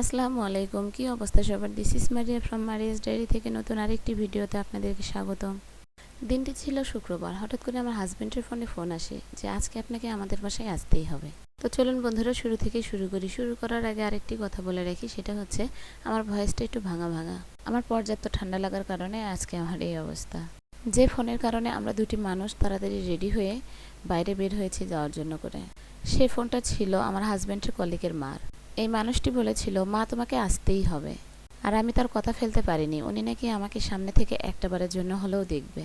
আসসালামু আলাইকুম, কি অবস্থা সবার? This is Maria from Maria's diary থেকে নতুন আরেকটি ভিডিওতে আপনাদেরকে স্বাগতম। দিনটি ছিল শুক্রবার, হঠাৎ করে আমার হাজব্যান্ডের ফোনে ফোন আসে যে আজকে আপনাকে আমাদের বাসায় আসতেই হবে। তো চলুন বন্ধুরা, শুরু থেকে শুরু করি। শুরু করার আগে আরেকটি কথা বলে রাখি, সেটা হচ্ছে আমার ভয়েসটা একটু ভাঙা ভাঙা। আমার পর্যাপ্ত ঠান্ডা লাগার কারণে আজকে আমার এই অবস্থা। যে ফোনের কারণে আমরা দুটি মানুষ তাড়াতাড়ি রেডি হয়ে বাইরে বের হয়েছি যাওয়ার জন্য করে। সে ফোনটা ছিল আমার হাজব্যান্ডের কলিগের মার। এই মানুষটি বলেছিল, মা, তোমাকে আসতেই হবে। আর আমি তার কথা ফেলতে পারিনি। উনি নাকি আমাকে সামনে থেকে একটা বারের জন্য হলেও দেখবে।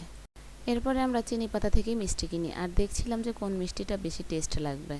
এরপরে আমরা চিনি পাতা থেকে মিষ্টি কিনি আর দেখছিলাম যে কোন মিষ্টিটা বেশি টেস্ট লাগবে।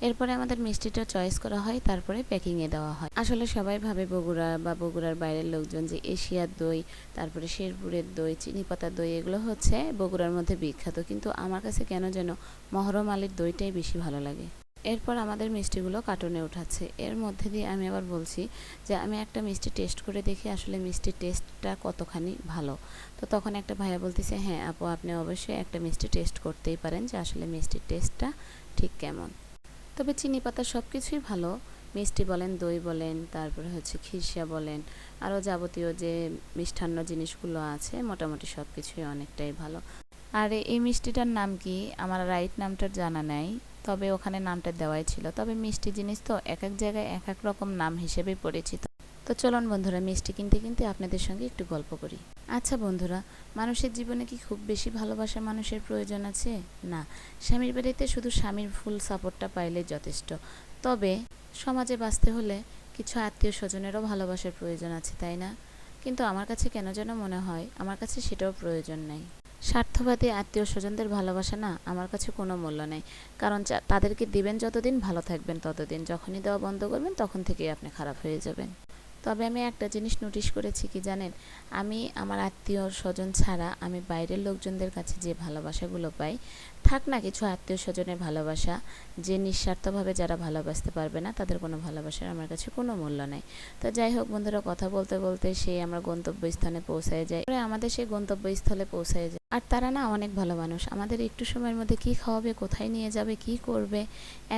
এরপরে আমাদের মিষ্টিটা চয়েস করা হয়, তারপরে প্যাকিংয়ে দেওয়া হয়। আসলে সবাই ভাবে বগুড়া বা বগুড়ার বাইরের লোকজন যে এশিয়ার দই, তারপরে শেরপুরের দই, চিনি পাতার দই, এগুলো হচ্ছে বগুড়ার মধ্যে বিখ্যাত। কিন্তু আমার কাছে কেন যেন মহরম আলীর দইটাই বেশি ভালো লাগে। এরপর আমাদের মিষ্টিগুলো কার্টুনে উঠাচ্ছে। এর মধ্যে দিয়ে আমি আবার বলছি যে, আমি একটা মিষ্টি টেস্ট করে দেখি আসলে মিষ্টির টেস্টটা কতখানি ভালো। তো তখন একটা ভাইয়া বলতেছে হ্যাঁ আপু, আপনি অবশ্যই একটা মিষ্টি টেস্ট করতেই পারেন যে আসলে মিষ্টির টেস্টটা ঠিক কেমন। তবে চিনি পাতা সব কিছুই ভালো। মিষ্টি বলেন, দই বলেন, তারপরে হচ্ছে খিরসা বলেন, আরও যাবতীয় যে মিষ্টান্ন জিনিসগুলো আছে, মোটামুটি সব কিছুই অনেকটাই ভালো। আর এই মিষ্টিটার নাম কি? আমার রাইট নামটার জানা নাই। তবে ওখানে নামটা দেওয়াই ছিল। তবে মিষ্টি জিনিস তো এক এক জায়গায় এক এক রকম নাম হিসেবে পরিচিত। তো চলুন বন্ধুরা, মিষ্টি কিনতে কিনতে আপনাদের সঙ্গে একটু গল্প করি। আচ্ছা বন্ধুরা, মানুষের জীবনে কি খুব বেশি ভালোবাসা মানুষের প্রয়োজন আছে? না, স্বামীর বাড়িতে শুধু স্বামীর ফুল সাপোর্টটা পাইলে যথেষ্ট। তবে সমাজে বাঁচতে হলে কিছু আত্মীয় স্বজনেরও ভালোবাসার প্রয়োজন আছে, তাই না? কিন্তু আমার কাছে কেন যেন মনে হয়, আমার কাছে সেটাও প্রয়োজন নাই। স্বার্থবাদী আত্মীয় স্বজনদের ভালোবাসা না আমার কাছে কোনো মূল্য নেই। কারণ তাদেরকে দিবেন যতদিন, ভালো থাকবেন ততদিন। যখনই দেওয়া বন্ধ করবেন, তখন থেকেই আপনি খারাপ হয়ে যাবেন। তবে আমি একটা জিনিস নোটিশ করেছি কি জানেন? আমি আমার আত্মীয় স্বজন ছাড়া আমি বাইরের লোকজনদের কাছে যে ভালোবাসাগুলো পাই থাক না কিছু আত্মীয় স্বজনের ভালোবাসা, যে নিঃস্বার্থভাবে যারা ভালোবাসতে পারবে না, তাদের কোনো ভালোবাসার আমার কাছে কোনো মূল্য নেই। তো যাই হোক বন্ধুরা, কথা বলতে বলতে সেই আমরা গন্তব্যস্থানে পৌঁছায় যাই আমাদের সেই গন্তব্যস্থলে পৌঁছায় যায়। আর তারা না অনেক ভালো মানুষ। আমাদের একটু সময়ের মধ্যে কি খাওয়াবে, কোথায় নিয়ে যাবে, কি করবে,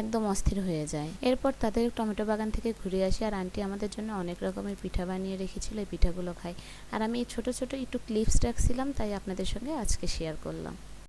একদম অস্থির হয়ে যায়। এরপর তাদের টমেটো বাগান থেকে ঘুরে আসি আর আন্টি আমাদের জন্য অনেক রকমের পিঠা বানিয়ে রেখেছিল, এই পিঠাগুলো খাই আর আমি এই ছোট ছোট একটু ক্লিপস রাখছিলাম, তাই আপনাদের সঙ্গে আজকে শেয়ার করলাম।